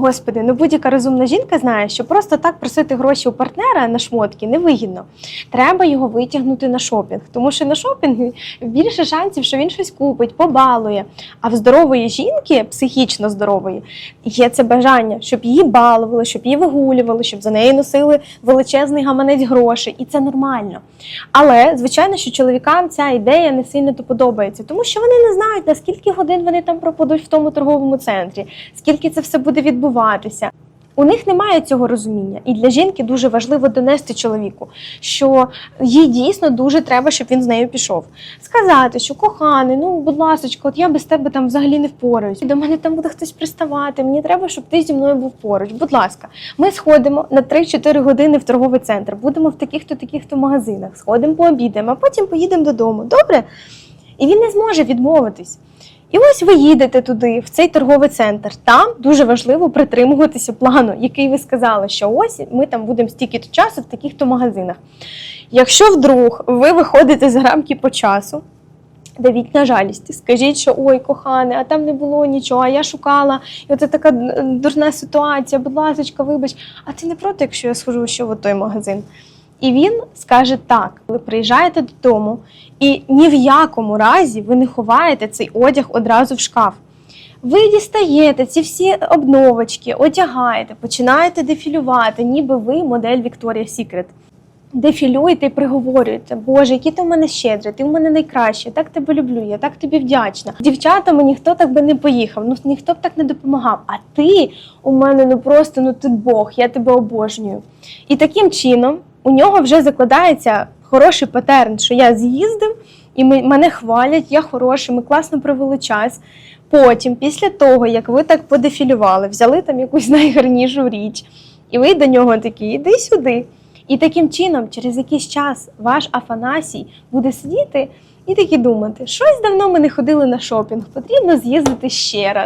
Господи, ну будь-яка розумна жінка знає, що просто так просити гроші у партнера на шмотки невигідно. Треба його витягнути на шопінг, тому що на шопінгі більше шансів, що він щось купить, побалує. А в здорової жінки, психічно здорової, є це бажання, щоб її балували, щоб її вигулювали, щоб за нею носили величезний гаманець грошей, і це нормально. Але звичайно, що чоловікам ця ідея не сильно то подобається, тому що вони не знають, на скільки годин вони там пропадуть в тому торговому центрі, скільки це все буде відбуватися. У них немає цього розуміння, і для жінки дуже важливо донести чоловіку, що їй дійсно дуже треба, щоб він з нею пішов. Сказати, що коханий, ну будь ласка, от я без тебе там взагалі не впораюсь. До мене там буде хтось приставати. Мені треба, щоб ти зі мною був поруч. Будь ласка, ми сходимо на 3-4 години в торговий центр. Будемо в таких-то таких-то магазинах, сходимо пообідаємо, а потім поїдемо додому. Добре? І він не зможе відмовитись. І ось ви їдете туди, в цей торговий центр. Там дуже важливо притримуватися плану, який ви сказали, що ось ми там будемо стільки-то часу в таких-то магазинах. Якщо вдруг ви виходите за рамки по часу, давіть на жалість, скажіть, що ой, кохане, а там не було нічого, а я шукала, і оце така дурна ситуація, будь ласка, вибач, а ти не проти, якщо я схожу ще в той магазин? І він скаже так: ви приїжджаєте додому, і ні в якому разі ви не ховаєте цей одяг одразу в шкаф. Ви дістаєте ці всі обновочки, одягаєте, починаєте дефілювати, ніби ви модель Victoria's Secret. Дефілюєте і приговорюєте, Боже, який ти в мене щедрий, ти в мене найкращий, так тебе люблю, я так тобі вдячна. Дівчатами ніхто так би не поїхав, ну ніхто б так не допомагав. А ти у мене ну просто ну ти Бог, я тебе обожнюю. І таким чином у нього вже закладається хороший патерн, що я з'їздив, і мене хвалять, я хороший, ми класно провели час. Потім, після того, як ви так подефілювали, взяли там якусь найгарнішу річ, і ви до нього такі, іди сюди. І таким чином, через якийсь час, ваш Афанасій буде сидіти і такі думати, щось давно ми не ходили на шопінг, потрібно з'їздити ще раз.